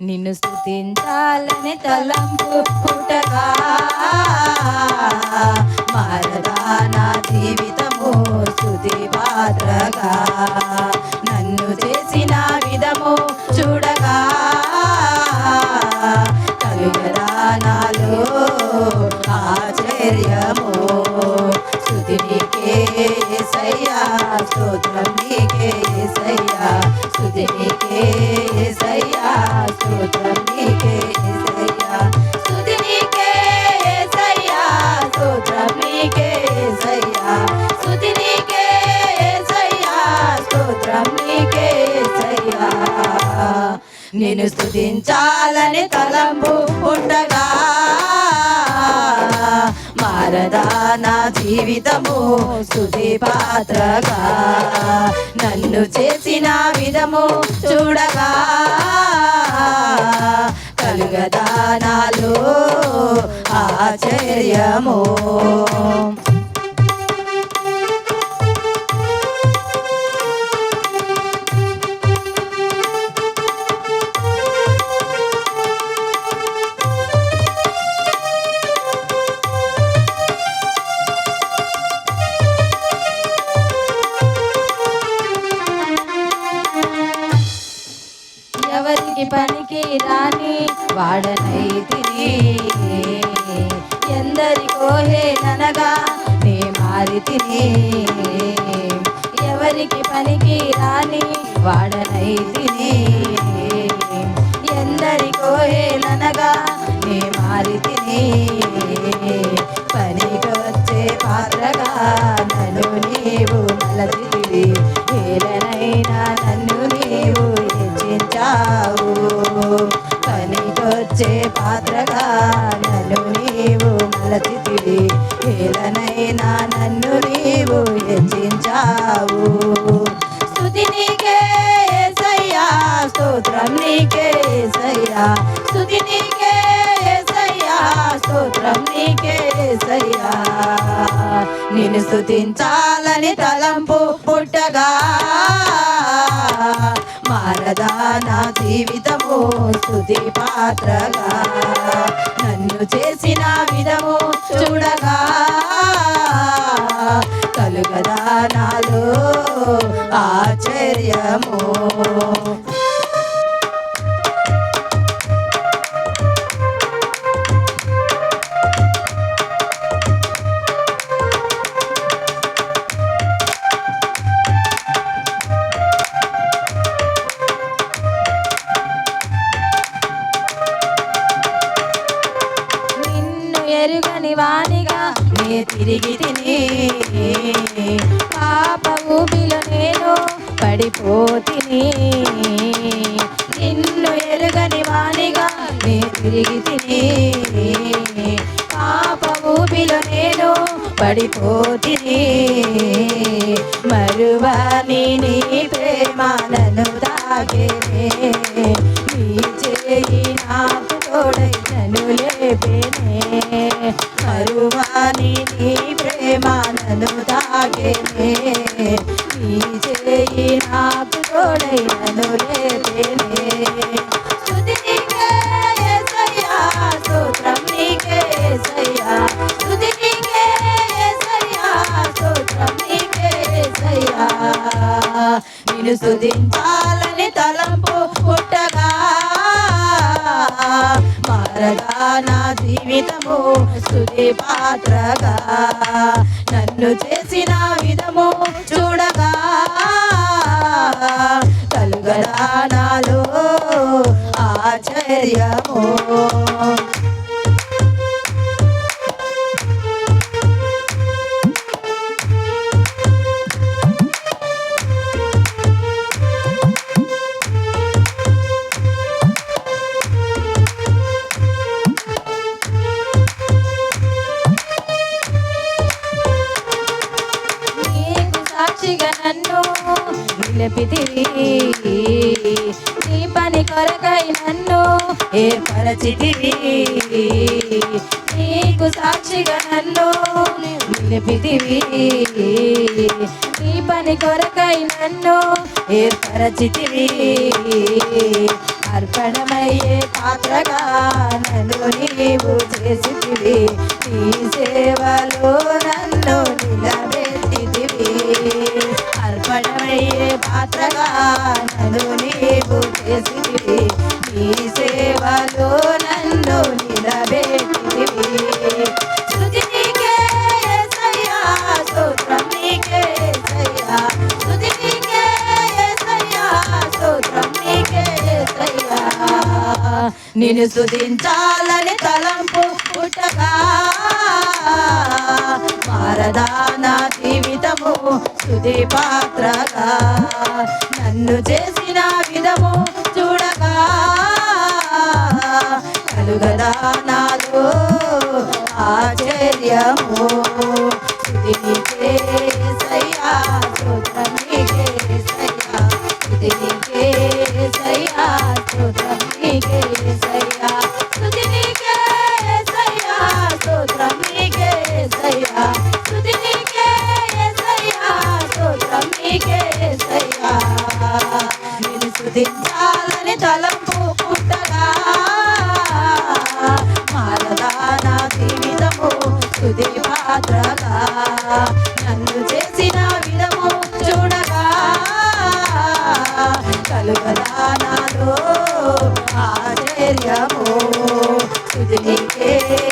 నిన్ను స్థుతించాలని తలంపు పుట్టగా. మారదా నా జీవితము స్థుతి పాత్రగా. నన్ను చేసిన విధము చూడగా. కలుగదా నాలో ఆశ్చర్యము స్థుతి నీకే యేసయ్యా స్తోత్రం నీకే సయ్యా స్థుతి నీకే నేను స్థుతించాలని తలంపు ఉండగా మారదా నా జీవితము స్థుతి పాత్రగా. నన్ను చేసిన విధము చూడగా కలుగదానాలు ఆశ్చర్యము. పనికి వాడనై తిని ఎందరికో హేళనగా నే మారితిని. ఎవరికి పనికి రాని వాడనైతిని. ఎందరికో హేళనగా నే మారితిని. పనికొచ్చే మలచితివి హేళనైనా నన్ను నీవు హెచ్చించావు. స్థుతి నీకే సయ్యా స్తోత్రం నీకే సయ్యా. స్థుతి నీకే సయ్యా స్తోత్రం నీకే సయ్యా. నిన్ను స్థుతించాలని తలంపు పుట్టగా మారదా నా జీవితము స్థుతి పాత్రగా. నన్ను చేసిన విధము చూడగా. కలుగదా నాలో ఆశ్చర్యము. తిరిగి తిని పాప ఊబిలో నేను పడిపోతిని. నిన్ను ఎరుగని వాణిగా నే తిరిగి తిని పాప ఊబిలో నేను పడిపోతిని. మరువాని నీ ప్రేమ తాగే నీ చేయి నాకు తోడై నన్ను లేపేనే. మరువాని నీ ప్రేమ నన్ను తాగేనే నీ చేయి నాకు తోడై నన్ను లేపేనే. స్తుతి నీకే యేసయ్యా స్తోత్రం నీకే యేసయ్యా స్తుతి నీకే స్తోత్రం నీకే నిన్ను స్తుతించాలని తల నా జీవితము స్థుతి పాత్రగా. నన్ను చేసిన విధము చూడగా. కలుగదా నాలో ఆశ్చర్యము. నిలిపితివి నీ పని కొరకై నన్ను ఏర్పరచితివి నీకు సాక్షిగా నన్ను నిలిపితివి నీ పని కొరకై నన్ను ఏర్పరచితివి అర్పణమయ్యే పాత్రగా నన్ను నీవు చేసితివి నీ సేవలో నన్ను నిలబెట్టితివి పాత్రగా నన్ను నీవు చేసితివి. నీ సేవలో నన్ను నిలబెట్టితివి. స్తుతి నీకే యేసయ్యా, స్తోత్రం నీకే యేసయ్యా. స్తుతి నీకే స్తోత్రం నీకే నిన్ను స్తుతించాలని తలంపు పుట్టగా మారదానా నా జీవితము పాత్రగా నన్ను చేసిన విధము చూడగా కలుగదా నాలో ఆశ్చర్యము. స్తుతి Sudhi ke